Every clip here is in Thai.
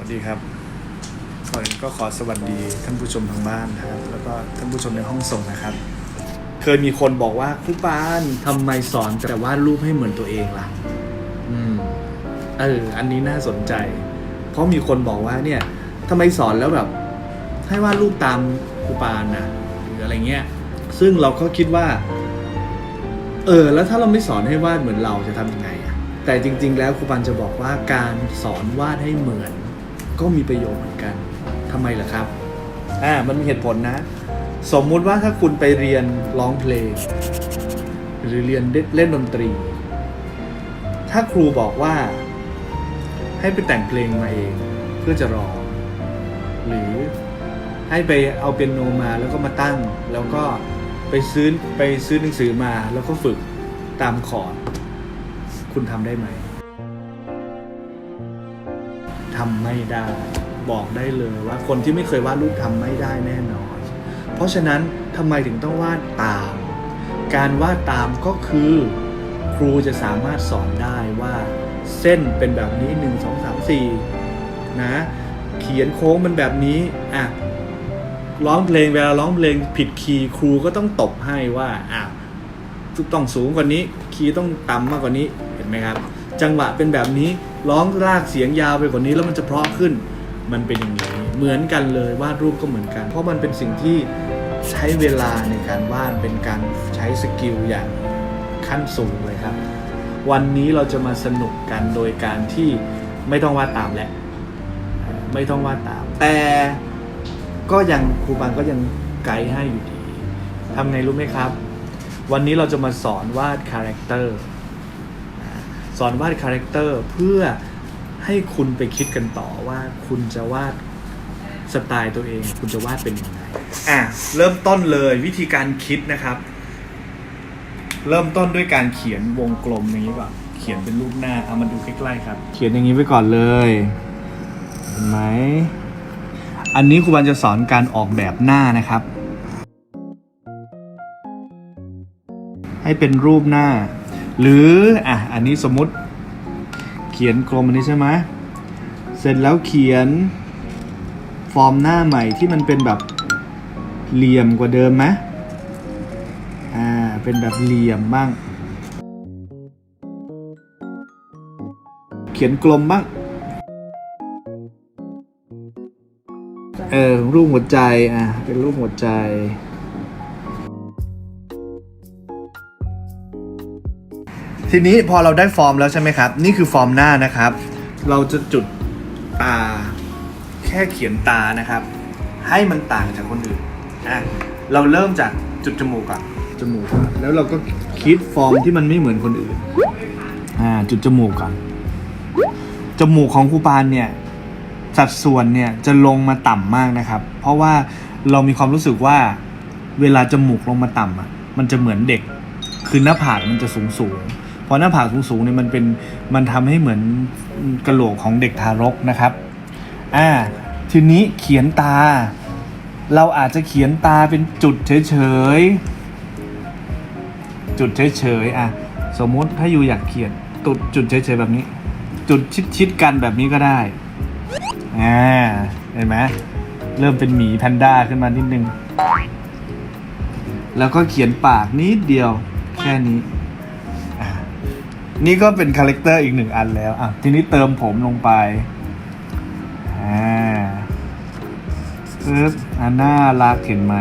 วัสดีครับก่อนอื่นก็ขอสวัสดีท่านผู้ชมทางบ้านนะครับ แล้วก็ท่านผู้ชมในห้องส่งนะครับ เคยมีคนบอกว่าครูปานทำไมสอนแต่วาดรูปให้เหมือนตัวเองล่ะ อืม เออ อันนี้น่าสนใจ เพราะมีคนบอกว่าเนี่ยทำไมสอนแล้วแบบ ให้วาดรูปตามครูปานนะหรืออะไรเงี้ย ซึ่งเราก็คิดว่า เออ แล้วถ้าเราไม่สอนให้วาดเหมือนเราจะทำยังไงอะแต่จริง ๆ แล้วครูปันจะบอกว่าการสอนวาดให้เหมือน ก็มีประโยชน์เหมือนกันทำไมล่ะครับอ่ามันมีเหตุผลนะ สมมุติว่าถ้าคุณไปเรียนร้องเพลง หรือเรียนเล่นดนตรี ถ้าครูบอกว่า ให้ไปแต่งเพลงมาเองเพื่อจะร้อง หรือให้ไปเอาเปียโนมาแล้วก็มาตั้ง แล้วก็ไปซื้อไปซื้อหนังสือมาแล้วก็ฝึกตามคอร์ดคุณทำได้ไหม ทำไม่ได้ บอกได้เลยว่าคนที่ไม่เคยวาดรูปทำไม่ได้แน่นอน เพราะฉะนั้นทำไมถึงต้องวาดตาม การวาดตามก็คือ ครูจะสามารถสอนได้ว่า เส้นเป็นแบบนี้ 1 2 3 4 นะ เขียนโค้งมันแบบนี้อะร้องเพลงเวลาร้องเพลงผิดคีย์ครูก็ต้องตบให้ว่าอะต้องสูงกว่านี้ คีย์ต้องต่ำมากกว่านี้เห็นไหมครับ จังหวะเป็นแบบนี้ ร้องลากเสียงยาวไปกว่านี้แล้วมันจะเพราะขึ้น มันเป็นอย่างนี้เหมือนกันเลยวาดรูปก็เหมือนกัน เพราะมันเป็นสิ่งที่ใช้เวลาในการวาดเป็นการใช้สกิลอย่างขั้นสูงเลยครับ วันนี้เราจะมาสนุกกันโดยการที่ไม่ต้องวาดตามแหละไม่ต้องวาดตาม แต่ก็ยังครูบางก็ยังไกด์ให้อยู่ดีทำไงรู้ไหมครับ วันนี้เราจะมาสอนวาดคาแรคเตอร์ สอนวาดคาแรคเตอร์เพื่อให้คุณไปคิดกันต่อว่าคุณจะวาดสไตล์ตัวเอง คุณจะวาดเป็นยังไงอะเริ่มต้นเลยวิธีการคิดนะครับ เริ่มต้นด้วยการเขียนวงกลมอย่างนี้ก่อนเขียนเป็นรูปหน้าเอามาดูใกล้ๆครับ เขียนอย่างนี้ไว้ก่อนเลยเห็นไหมอันนี้ครูบันจะสอนการออกแบบหน้านะครับ ให้เป็นรูปหน้า หรืออะอันนี้สมมุติเขียนกลมอันนี้ใช่ไหมเสร็จแล้วเขียนฟอร์มหน้าใหม่ที่มันเป็นแบบเหลี่ยมกว่าเดิมไหมอ่าเป็นแบบเหลี่ยมบ้าง เขียนกลมบ้างเออรูปหัวใจอะเป็นรูปหัวใจ ทีนี้พอเราได้ฟอร์มแล้วใช่ไหมครับ นี่คือฟอร์มหน้านะครับ เราจะจุดตา แค่เขียนตานะครับ ให้มันต่างจากคนอื่นอะเราเริ่มจากจุดจมูกก่อนจมูกก่อนแล้วเราก็คิดฟอร์มที่มันไม่เหมือนคนอื่นอ่าจุดจมูกก่อนจมูกของครูปานเนี่ยสัดส่วนเนี่ยจะลงมาต่ำมากนะครับ เพราะว่าเรามีความรู้สึกว่าเวลาจมูกลงมาต่ำอะมันจะเหมือนเด็ก คือหน้าผากมันจะสูงสูง ๆพอหน้าผากสูงๆเนี่ยมันเป็นมันทำให้เหมือนกระโหลกของเด็กทารกนะครับอ่าทีนี้เขียนตา เราอาจจะเขียนตาเป็นจุดเฉยๆจุดเฉยๆอะสมมุติถ้าอยู่อยากเขียนตุดจุดเฉยๆแบบนี้ จุดชิดๆกันแบบนี้ก็ได้อ่าเห็นไหมเริ่มเป็นหมีแพนด้าขึ้นมานิดนึง แล้วก็เขียนปากนิดเดียวแค่นี้ นี่ก็เป็นคาแรคเตอร์อีกหนึ่งอันแล้ว อะ ทีนี้เติมผมลงไป อ่าปึ๊บอ่าน่ารักเห็นไหม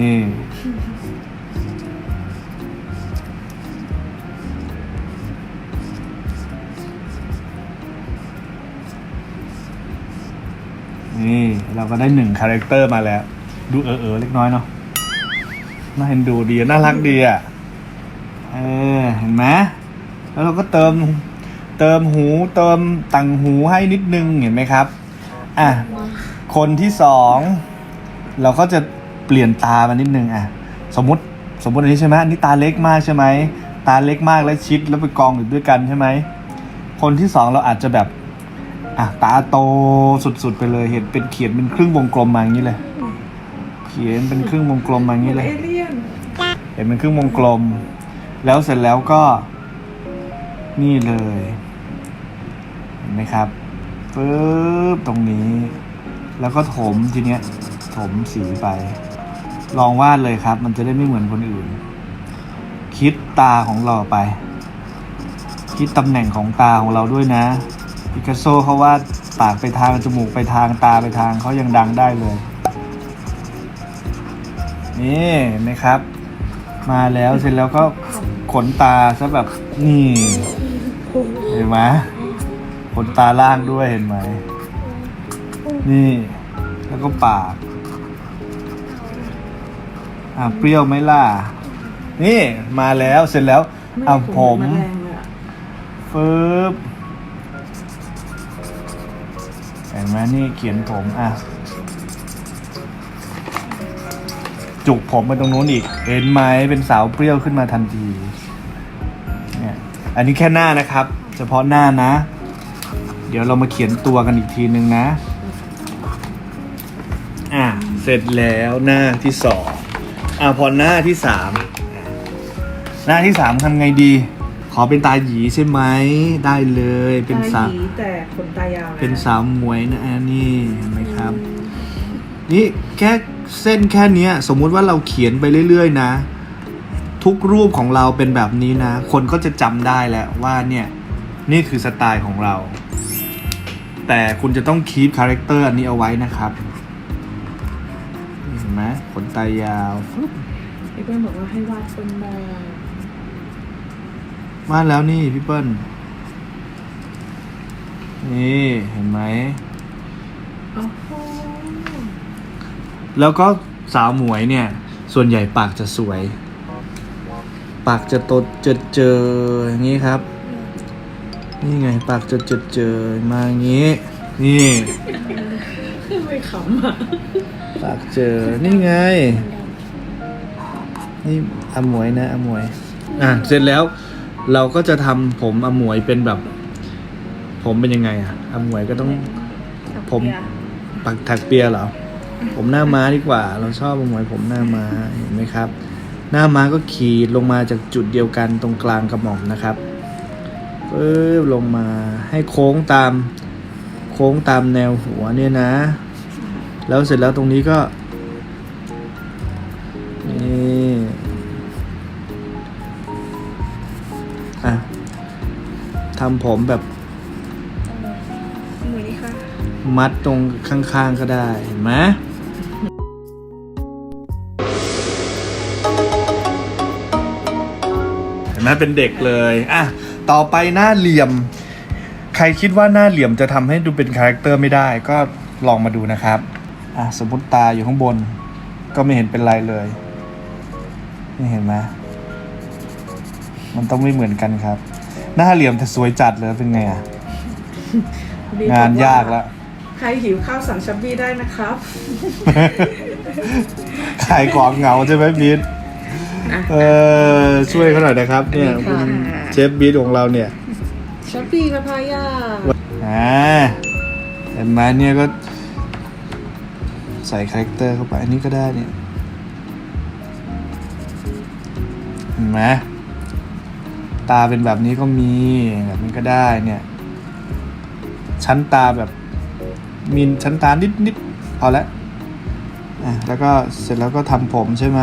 นี่ นี่ เราก็ได้หนึ่งคาแรคเตอร์มาแล้ว ดูเออเออเล็กน้อยเนาะน่าเห็นดูดี น่ารักดีอะ เออ เห็นไหมแล้วเราก็เติมเติมหูเติมต่างหูให้นิดนึงเห็นไหมครับอะคนที่สองเราก็จะเปลี่ยนตามานิดนึงอะสมมติสมมติอันนี้ใช่ไหมอันนี้ตาเล็กมากใช่ไหมตาเล็กมากแล้วชิดแล้วไปกองอยู่ด้วยกันใช่ไหมคนที่สองเราอาจจะแบบอะตาโตสุดๆไปเลยเห็นเป็นเขียนเป็นครึ่งวงกลมมาอย่างนี้เลย เขียนเป็นครึ่งวงกลมมาอย่างนี้เลยเอเลี่ยนเห็นเป็นครึ่งวงกลม แล้วเสร็จแล้วก็นี่เลยเห็นไหมครับปึ๊บตรงนี้ แล้วก็ถมทีเนี้ยถมสีไป ลองวาดเลยครับ มันจะได้ไม่เหมือนคนอื่น คิดตาของเราไป คิดตำแหน่งของตาของเราด้วยนะปิกัสโซเขาวาดปากไปทางจมูกไปทางตาไปทางเขายังดังได้เลยนี่เห็นไหมครับ มาแล้วเสร็จแล้วก็ ขนตาซะแบบนี่เห็นไหมขนตาล่างด้วยเห็นไหม นี่ แล้วก็ปาก อะเปรี้ยวไหมล่ะ นี่มาแล้วเสร็จแล้วอะผมแมลงเลยอะฟืบเห็นไหมนี่เขียนผมอะ จุกผมไปตรงนู้นอีก เห็นไหมเป็นสาวเปรี้ยวขึ้นมาทันทีเนี่ยอันนี้แค่หน้านะครับ เฉพาะหน้านะ เดี๋ยวเรามาเขียนตัวกันอีกทีนึงนะ อะเสร็จแล้วหน้าที่สองอะพอหน้าที่สามอะหน้าที่สามทำไงดี ขอเป็นตาหยีใช่ไหมได้เลยเป็นสาวตาหยีแต่ขนตายาวะเป็นสาวหมวยนะอันนี่เห็นไหมครับ นี่แค่ เส้นแค่เนี้ยสมมุติว่าเราเขียนไปเรื่อยๆนะ ทุกรูปของเราเป็นแบบนี้นะ คนก็จะจำได้แล้วว่าเนี่ยนี่คือสไตล์ของเรา แต่คุณจะต้องคีปคาแรคเตอร์อันนี้เอาไว้นะครับเห็นไหมขนตายาวฟึ๊บไอ้เพื่อนบอกว่าให้วาดต้นไม้มาแล้วนี่พี่เปิ้ลนี่เห็นไหมโอ้โห แล้วก็สาวหมวยเนี่ย ส่วนใหญ่ปากจะสวย ปากจะโตเจอเจออย่างนี้ครับ นี่ไงปากจะเจอเจอมาอย่างนี้ นี่ไม่ขำอะปากเจอนี่ไง นี่อมวยนะอมวยอะเสร็จแล้วเราก็จะทำผมอมวยเป็นแบบ ผมเป็นยังไงอะอมวยก็ต้องผมปักถักเปียเหรอ ผมหน้าม้าดีกว่า เราชอบอมวยผมหน้าม้าเห็นไหมครับ หน้าม้าก็ขีดลงมาจากจุดเดียวกันตรงกลางกระหม่อมนะครับปึ๊บลงมาให้โค้งตามโค้งตามแนวหัวเนี่ยนะ แล้วเสร็จแล้วตรงนี้ก็นี่อะทำผมแบบ มัดตรงข้างๆก็ได้เห็นไหมเห็นไหมเป็นเด็กเลยอะต่อไปหน้าเหลี่ยม ใครคิดว่าหน้าเหลี่ยมจะทำให้ดูเป็นคาแรคเตอร์ไม่ได้ก็ลองมาดูนะครับอะสมมติตาอยู่ข้างบน ก็ไม่เห็นเป็นไรเลยนี่เห็นไหมมันต้องไม่เหมือนกันครับ หน้าเหลี่ยมแต่สวยจัดเลยเป็นไงอะงานยากแล้ว ใครหิวข้าวสั่งชับบี้ได้นะครับ ขายของเหงาใช่ไหมบีทอะเออช่วยเขาหน่อยนะครับ เนี่ยนี่คุค่ะณเชฟบีทของเราเนี่ยชับบี้กับพายาอ่าเห็นไหมเนี่ยก็ ใส่คาแรคเตอร์เข้าไป อันนี้ก็ได้เนี่ยเห็นไหมตาเป็นแบบนี้ก็มีแบบนี้ก็ได้เนี่ย ชั้นตาแบบ มีชั้นตานิดนิดพอแล้วอะแล้วก็เสร็จแล้วก็ทำผมใช่ไหม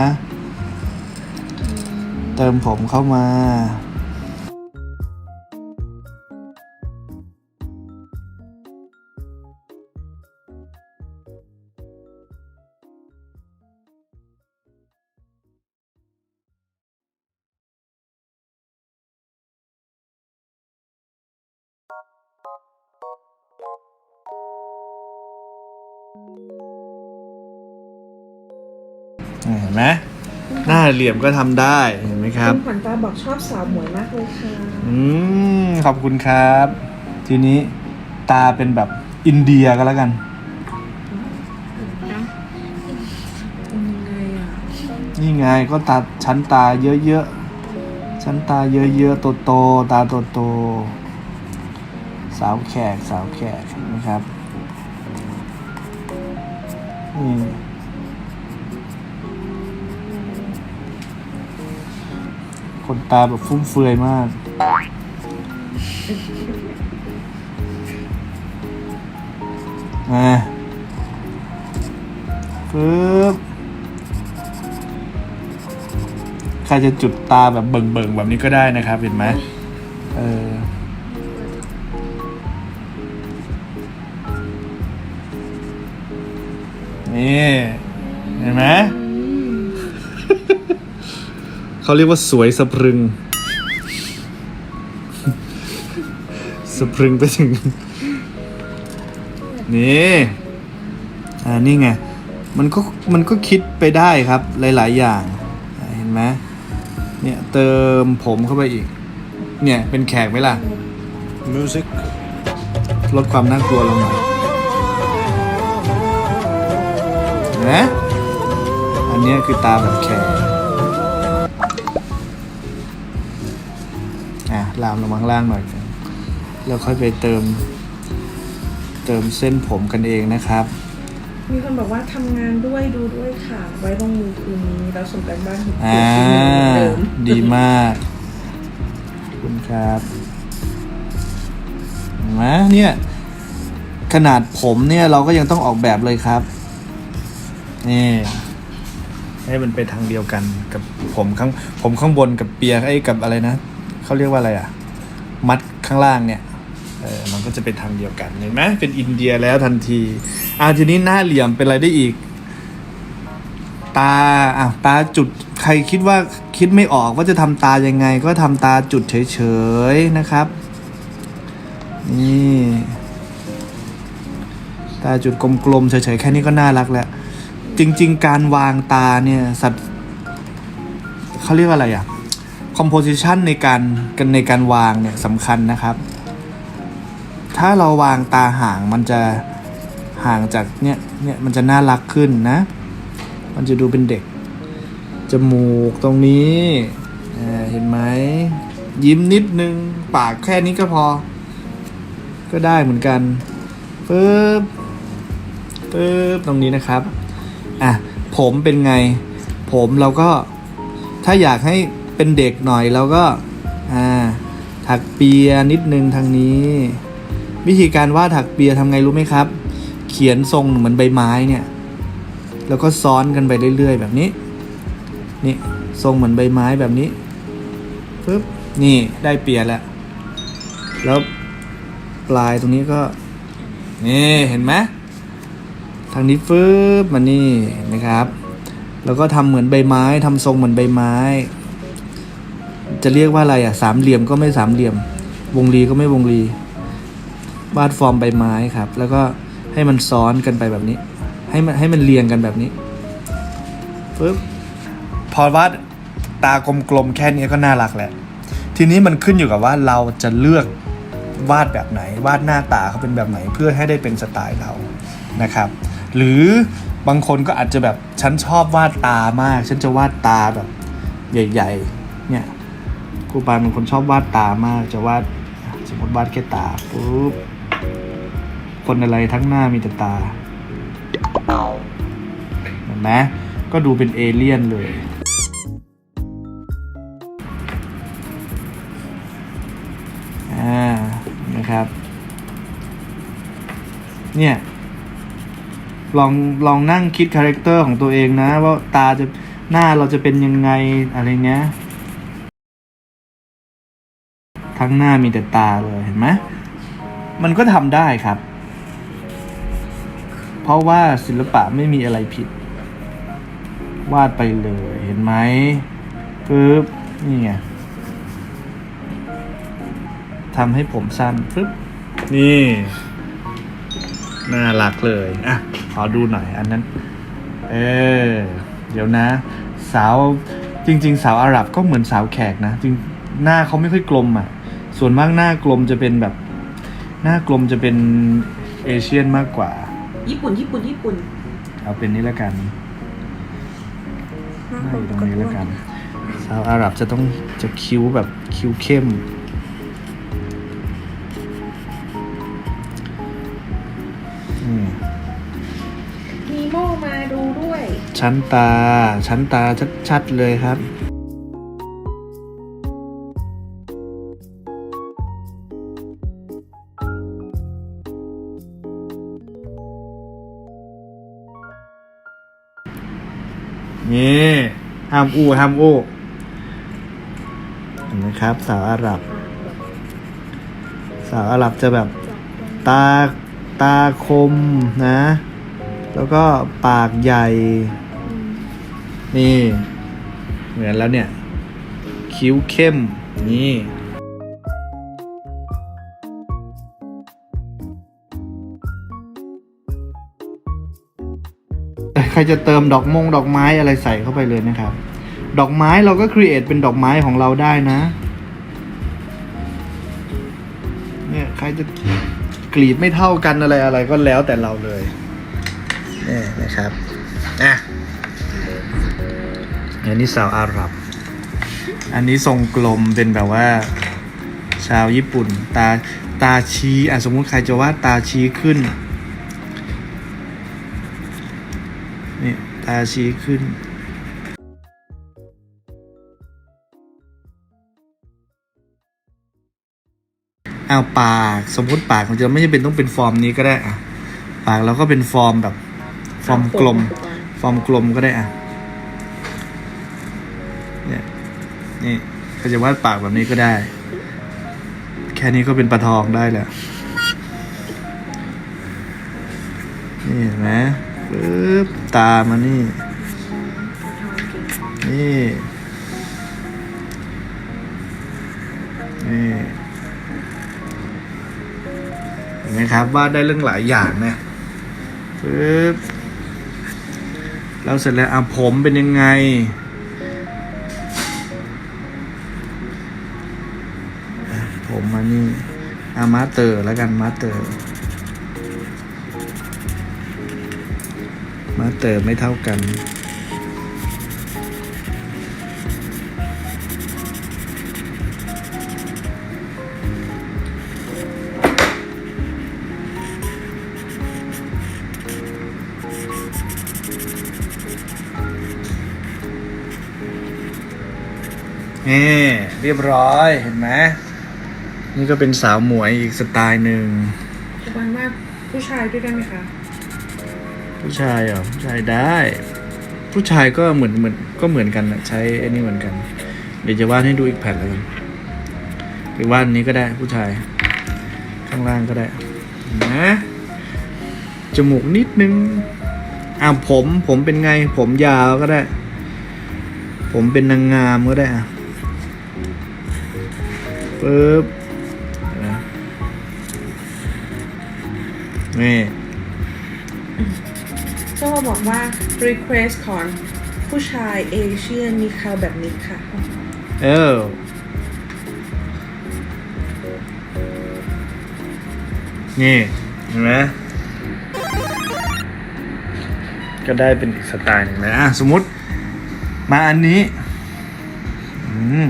เติมผมเข้ามา เห็นไหมหน้าเหลี่ยมก็ทำได้เห็นไหมครับณขวัญตาบอกชอบสาวหมวยมากเลยค่ะอืมขอบคุณครับ ทีนี้ตาเป็นแบบอินเดียก็แล้วกัน เป็นยังไงอะนี่ไงก็ตาชั้นตาเยอะๆ ชั้นตาเยอะๆโตๆตาโตๆสาวแขกสาวแขกนะครับ คนตาแบบฟุ่มเฟือยมาก อ่าปึ๊บใครจะจุดตาแบบเบิ่งๆแบบนี้ก็ได้นะครับ เห็นไหม นี่เห็นไหมเขาเรียกว่าสวยสะพรึง สะพรึงไปถึง นี่อ่านี่ไง มันก็มันก็คิดไปได้ครับหลาย ๆ อย่างอ่าเห็นไหมเนี่ยเติมผมเข้าไปอีก เนี่ยเป็นแขกไหมล่ะ Music ลดความน่ากลัวลงหน่อย ไหมอันเนี้ยคือตาแบบแขกอะลามลงมาข้างล่างหน่อยแล้วค่อยไปเติม เติมเส้นผมกันเองนะครับ มีคนบอกว่าทำงานด้วยดูด้วยค่ะ ไว้ลงมือคืนนี้เราส่งกันบ้านอ่าเดิมดีมากขอบคุณครับเห็นไหมเนี่ยขนาดผมเนี่ยเราก็ยังต้องออกแบบเลยครับ นี่ให้มันไปทางเดียวกันกับผมข้างผมข้างบนกับเปียไอ้กับอะไรนะเขาเรียกว่าอะไรอะ มัดข้างล่างเนี่ยเออมันก็จะเป็นทางเดียวกันเห็นไหมเป็นอินเดียแล้วทันทีอ่าทีนี้หน้าเหลี่ยมเป็นอะไรได้อีก ตาอะตาจุดใครคิดว่าคิดไม่ออกว่าจะทำตายังไง ก็ทำตาจุดเฉยๆนะครับนี่ตาจุดกลมๆเฉยๆแค่นี้ก็น่ารักแล้ว จริง ๆ การวางตาเนี่ยสัตว์เขาเรียกว่าอะไรอะ composition ในการกันในการวางเนี่ยสำคัญนะครับ ถ้าเราวางตาห่างมันจะห่างจากเนี่ยเนี่ยมันจะน่ารักขึ้นนะ มันจะดูเป็นเด็ก จมูกตรงนี้เห็นไหมยิ้มนิดนึง ปากแค่นี้ก็พอ ก็ได้เหมือนกันปึ๊บปึ๊บตรงนี้นะครับ อะผมเป็นไง ผมเราก็ถ้าอยากให้เป็นเด็กหน่อยเราก็อ่าถักเปียนิดนึงทางนี้ วิธีการวาดถักเปียทำไงรู้ไหมครับ เขียนทรงเหมือนใบไม้เนี่ยแล้วก็ซ้อนกันไปเรื่อย ๆ แบบนี้ นี่ทรงเหมือนใบไม้แบบนี้ปึ๊บนี่ได้เปียแล้ว แล้วปลายตรงนี้ก็ นี่เห็นไหม ทางนี้ฟึบมานี่นไหมครับ แล้วก็ทำเหมือนใบไม้ทำทรงเหมือนใบไม้ จะเรียกว่าอะไรอะสามเหลี่ยมก็ไม่สามเหลี่ยม วงรีก็ไม่วงรีวาดฟอร์มใบไม้ครับ แล้วก็ให้มันซ้อนกันไปแบบนี้ ให้มันให้มันเรียงกันแบบนี้ปึ๊บพอวาดตากลมๆแค่นี้ก็น่ารักแหละ ทีนี้มันขึ้นอยู่กับว่าเราจะเลือกวาดแบบไหน วาดหน้าตาเขาเป็นแบบไหนเพื่อให้ได้เป็นสไตล์เรานะครับ หรือบางคนก็อาจจะแบบฉันชอบวาดตามาก ฉันจะวาดตาแบบใหญ่ ๆ เนี่ยครูปานเป็นคนชอบวาดตามาก จะวาดสมมติวาดแค่ตาปุ๊บคนอะไรทั้งหน้ามีแต่ตาเห็นไหมก็ดูเป็นเอเลี่ยนเลยอ่านะครับ เนี่ย ลองลองนั่งคิดคาแรคเตอร์ของตัวเองนะ ว่าตาจะหน้าเราจะเป็นยังไงอะไรเงี้ย ทั้งหน้ามีแต่ตาเลยเห็นไหมมันก็ทำได้ครับ เพราะว่าศิลปะไม่มีอะไรผิด วาดไปเลยเห็นไหมปึ๊บนี่ไงทำให้ผมสั้นปึ๊บนี่ น่ารักเลย อะ ขอดูหน่อยอันนั้น เออ เดี๋ยวนะ สาวจริง ๆ สาวอาหรับก็เหมือนสาวแขกนะจริงหน้าเขาไม่ค่อยกลมอะ ส่วนมากหน้ากลมจะเป็นแบบ หน้ากลมจะเป็นเอเชียนมากกว่า ญี่ปุ่น ญี่ปุ่น ญี่ปุ่น เอาเป็นนี้แล้วกันหน้าอยู่ตรงนี้แล้วกัน สาวอาหรับจะต้องจะคิ้วแบบคิ้วเข้ม อืมมี โม่มาดูด้วย ชั้นตา ชั้นตาชัดๆเลยครับ นี่ห้ามอู้ห้ามอู้เห็นไหมครับ สาวอาหรับ สาวอาหรับจะแบบตาตาคมนะ แล้วก็ปากใหญ่ นี่ เหมือนแล้วเนี่ย คิ้วเข้ม นี่ ใครจะเติมดอกมงดอกไม้อะไรใส่เข้าไปเลยนะครับ ดอกไม้เราก็ครีเอทเป็นดอกไม้ของเราได้นะ เนี่ย ใครจะกรีดไม่เท่ากันอะไรอะไรก็แล้วแต่เราเลย นี่นะครับอะอันนี้สาวอาหรับ อันนี้ทรงกลมเป็นแบบว่า ชาวญี่ปุ่น ตาตาชี้อะสมมุติใครจะวาดตาชี้ขึ้นนี่ตาชี้ขึ้นเอาปากสมมติปากมันจะไม่จำเป็นต้องเป็นฟอร์มนี้ก็ได้อะปากเราก็เป็นฟอร์มแบบ ฟอร์มกลม ฟอร์มกลมก็ได้อะเนี่ยนี่เขาจะวาดปากแบบนี้ก็ได้ แค่นี้ก็เป็นปลาทองได้แล้ว นี่เห็นไหมปึ๊บตามานี่ นี่ นี่เห็นไหมครับวาดได้เรื่องหลายอย่างเนี่ยปึ๊บ แล้วเสร็จแล้วอะผมเป็นยังไง ผมมานี่อามาเตอร์แล้วกันมาเตอร์ มาเตอร์ไม่เท่ากัน นี่เรียบร้อยเห็นไหมนี่ก็เป็นสาวหมวยอีกสไตล์หนึ่งทุกวันว่าผู้ชายด้วยได้ไหมคะ ผู้ชายเหรอผู้ชายได้ ผู้ชายก็เหมือนเหมือนก็เหมือนกันนะใช้ไอ้นี่เหมือนกัน เดี๋ยวจะวาดให้ดูอีกแผ่นแล้วกันหรือวาดอันนี้ก็ได้ผู้ชาย ข้างล่างก็ได้เห็นะจมูกนิดนึงอะผมผมเป็นไง ผมยาวก็ได้ ผมเป็นนางงามก็ได้อะ ปึ๊บเห็นะนี่ก็มาบอกว่า request ของผู้ชายเอเชียมีเขาแบบนี้ค่ะ เออนี่เห็นไหมก็ได้เป็นอีกสไตล์หนึ่งนะอะสมมติมาอันนี้ อืม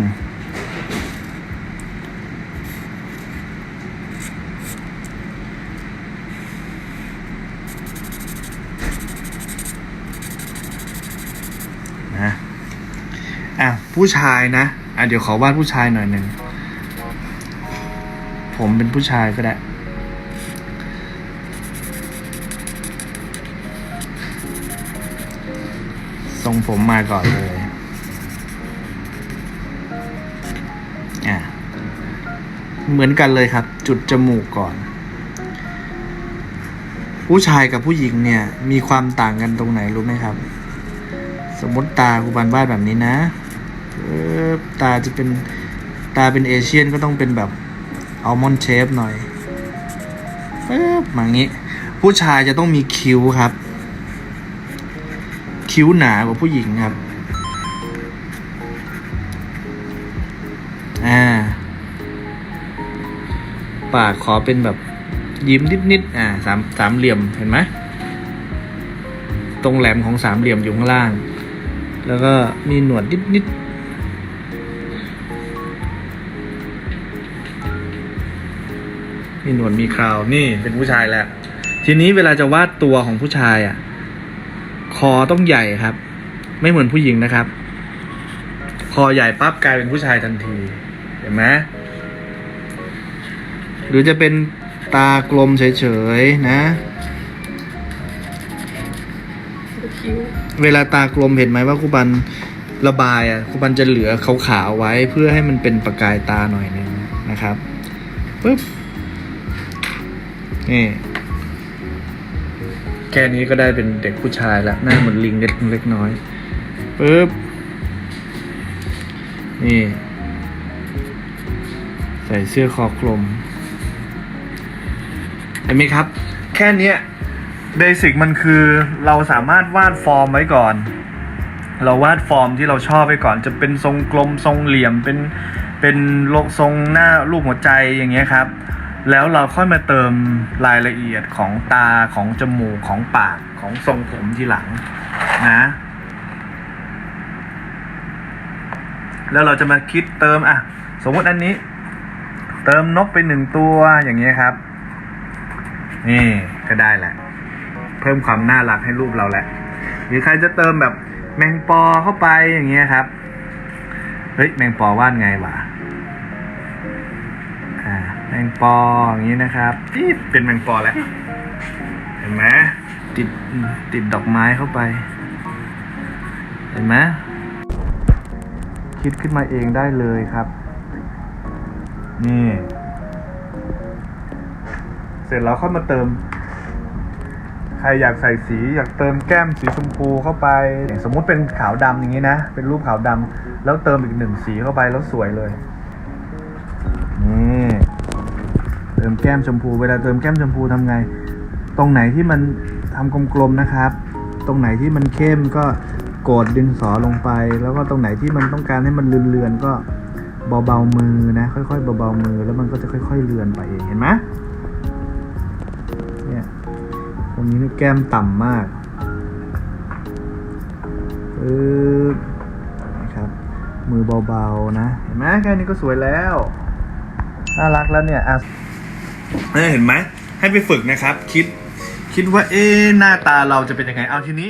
ผู้ชายนะ อะเดี๋ยวขอวาดผู้ชายหน่อยหนึ่ง ผมเป็นผู้ชายก็ได้ ทรงผมมาก่อนเลย อะ เหมือนกันเลยครับ จุดจมูกก่อน ผู้ชายกับผู้หญิงเนี่ย มีความต่างกันตรงไหนรู้ไหมครับ สมมติตาครูบันวาดแบบนี้นะ ตาจะเป็นตาเป็นเอเชียนก็ต้องเป็นแบบอัลมอนด์เชฟหน่อยปึ๊บมาอย่างนี้ ผู้ชายจะต้องมีคิ้วครับ คิ้วหนากว่าผู้หญิงครับอ่าปากขอเป็นแบบยิ้มนิดๆอ่าสามสามเหลี่ยมเห็นไหมตรงแหลมของสามเหลี่ยมอยู่ข้างล่าง แล้วก็มีหนวดนิดนิ มีหนวดมีคราวนี่เป็นผู้ชายแล้ว ทีนี้เวลาจะวาดตัวของผู้ชายอะ คอต้องใหญ่ครับ ไม่เหมือนผู้หญิงนะครับ คอใหญ่ปั๊บกลายเป็นผู้ชายทันที เห็นไหมหรือจะเป็นตากลมเฉยๆนะเวเวลาตากลมเห็นไหมว่าครูบันระบายอะครูบันจะเหลือขาวๆไว้เพื่อให้มันเป็นประกายตาหน่อยนึงนะครับปึ๊บ นี่แค่นี้ก็ได้เป็นเด็กผู้ชายแล้วหน้าเหมือนลิงเล็กเล็กน้อยปึ๊บนี่ ใส่เสื้อคอกลมเห็นไหมครับ แค่นี้เบสิกมันคือเราสามารถวาดฟอร์มไว้ก่อน เราวาดฟอร์มที่เราชอบไว้ก่อน จะเป็นทรงกลมทรงเหลี่ยมเป็นเป็นโลทรงหน้ารูปหัวใจอย่างเงี้ยครับ แล้วเราค่อยมาเติมรายละเอียดของตาของจมูกของปากของทรงผมทีหลังนะ แล้วเราจะมาคิดเติมอะ สมมติอันนี้ เติมนกไปหนึ่งตัวอย่างเงี้ยครับ นี่ก็ได้แหละ เพิ่มความน่ารักให้รูปเราแหละ หรือใครจะเติมแบบแมงปอเข้าไปอย่างเงี้ยครับ เฮ้ยแมงปอวาดไงวะ แมงปออย่างนี้นะครับนี่เป็นแมงปอแล้ว เห็นไหมติดติดดอกไม้เข้าไป เห็นไหมคิดขึ้นมาเองได้เลยครับ นี่ เสร็จแล้วค่อยมาเติม ใครอยากใส่สีอยากเติมแก้มสีชมพูเข้าไปอย่างสมมุติเป็นขาวดำอย่างนี้นะ เป็นรูปขาวดำแล้วเติมอีกหนึ่งสีเข้าไปแล้วสวยเลย ติมแก้มชมพู เวลาเติมแก้มชมพูทำไง ตรงไหนที่มันทำกลมๆนะครับ ตรงไหนที่มันเข้มก็กดดึงสอลงไป แล้วก็ตรงไหนที่มันต้องการให้มันเลือนๆก็เบาๆมือนะ ค่อยๆเบาๆมือแล้วมันก็จะค่อย ๆเลือนไปเองเห็นไหมเนี่ยตรงนี้นี่แก้มต่ำมากปึ๊บนะครับ มือเบาๆนะ เห็นไหมแค่นี้ก็สวยแล้ว น่ารักแล้วเนี่ยอะ เห็นไหมให้ไปฝึกนะครับ คิดคิดว่าเอ๊หน้าตาเราจะเป็นยังไงเอาทีนี้